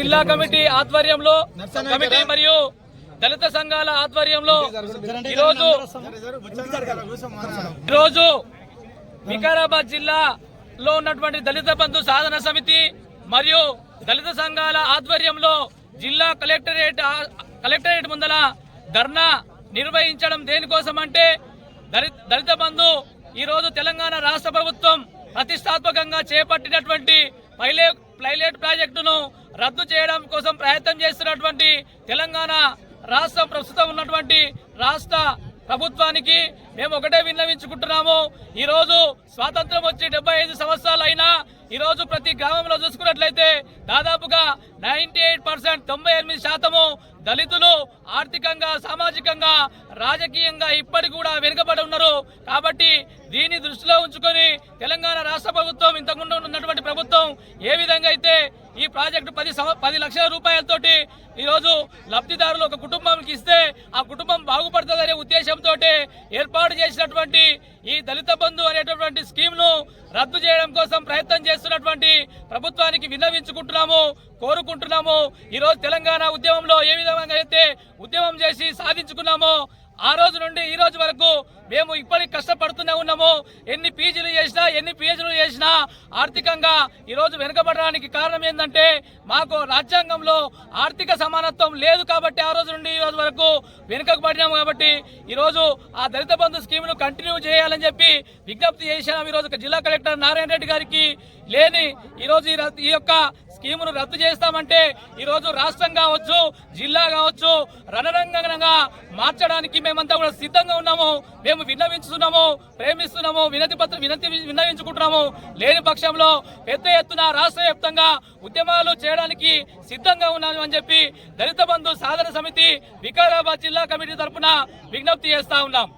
జిల్లా కమిటీ ఆధ్వర్యంలో కమిటీ మరియు దళిత సంఘాల ఆధ్వర్యంలో ఈరోజు ఈరోజు వికారాబాద్ జిల్లాలో ఉన్నటువంటి దళిత బంధు సాధన సమితి మరియు దళిత సంఘాల ఆధ్వర్యంలో జిల్లా కలెక్టరేట్ కలెక్టరేట్ ముందల ధర్నా నిర్వహించడం దేనికోసం అంటే దళిత దళిత బంధు ఈ రోజు తెలంగాణ రాష్ట్ర ప్రభుత్వం ప్రతిష్టాత్మకంగా చేపట్టినటువంటి పైలే ప్లైలేట్ ప్రాజెక్టును రద్దు చేయడం కోసం ప్రయత్నం చేస్తున్నటువంటి తెలంగాణ రాష్ట్రం ప్రస్తుతం ఉన్నటువంటి రాష్ట్ర ప్రభుత్వానికి మేము ఒకటే విన్నవించుకుంటున్నాము. ఈరోజు స్వాతంత్రం వచ్చి డెబ్బై ఐదు సంవత్సరాలు అయినా ఈ రోజు ప్రతి గ్రామంలో చూసుకున్నట్లయితే దాదాపుగా నైంటీ ఎయిట్ పర్సెంట్ తొంభై ఎనిమిది శాతము దళితులు ఆర్థికంగా సామాజికంగా రాజకీయంగా ఇప్పటికి కూడా వెనుకబడి ఉన్నారు. కాబట్టి దీన్ని దృష్టిలో ఉంచుకొని తెలంగాణ రాష్ట్ర ప్రభుత్వం ఇంతకుముందు ఏ విధంగా అయితే ఈ ప్రాజెక్టు పది సంవ- పది లక్షల రూపాయలతోటి ఈరోజు లబ్ధిదారులు ఒక కుటుంబానికి ఇస్తే ఆ కుటుంబం బాగుపడుతుందనే ఉద్దేశంతో ఏర్పాటు చేసినటువంటి ఈ దళిత బంధు అనేటటువంటి స్కీమ్ను రద్దు చేయడం కోసం ప్రయత్నం చేస్తున్నటువంటి ప్రభుత్వానికి విన్నవించుకుంటున్నాము కోరుకుంటున్నాము. ఈరోజు తెలంగాణ ఉద్యమంలో ఏ విధంగా అయితే ఉద్యమం చేసి సాధించుకున్నామో ఆ రోజు నుండి ఈ రోజు వరకు మేము ఇప్పటికి కష్టపడుతూనే ఉన్నాము. ఎన్ని పీజీలు చేసినా ఎన్ని పీజీలు చేసినా ఆర్థికంగా ఈరోజు వెనుకబడడానికి కారణం ఏంటంటే మాకు రాజ్యాంగంలో ఆర్థిక సమానత్వం లేదు కాబట్టి ఆ రోజు నుండి ఈ రోజు వరకు పడినాము కాబట్టి ఈరోజు ఆ దళిత బంధు స్కీమ్ను కంటిన్యూ చేయాలని చెప్పి విజ్ఞప్తి చేసినాం ఈ రోజు జిల్లా కలెక్టర్ నారాయణ రెడ్డి గారికి లేని ఈరోజు ఈ ఈ యొక్క స్కీమును రద్దు చేస్తామంటే ఈరోజు రాష్ట్రం కావచ్చు జిల్లా కావచ్చు రణరంగంగా మార్చడానికి మేమంతా కూడా సిద్ధంగా ఉన్నాము. మేము విన్నవించుతున్నాము ప్రేమిస్తున్నాము వినతి పత్రం వినతి విన్నవించుకుంటున్నాము. లేని పక్షంలో పెద్ద ఎత్తున రాష్ట్ర వ్యాప్తంగా ఉద్యమాలు చేయడానికి సిద్ధంగా ఉన్నాము అని చెప్పి దళిత బంధు సాధన సమితి వికారాబాద్ జిల్లా కమిటీ తరఫున విజ్ఞప్తి చేస్తా ఉన్నాం.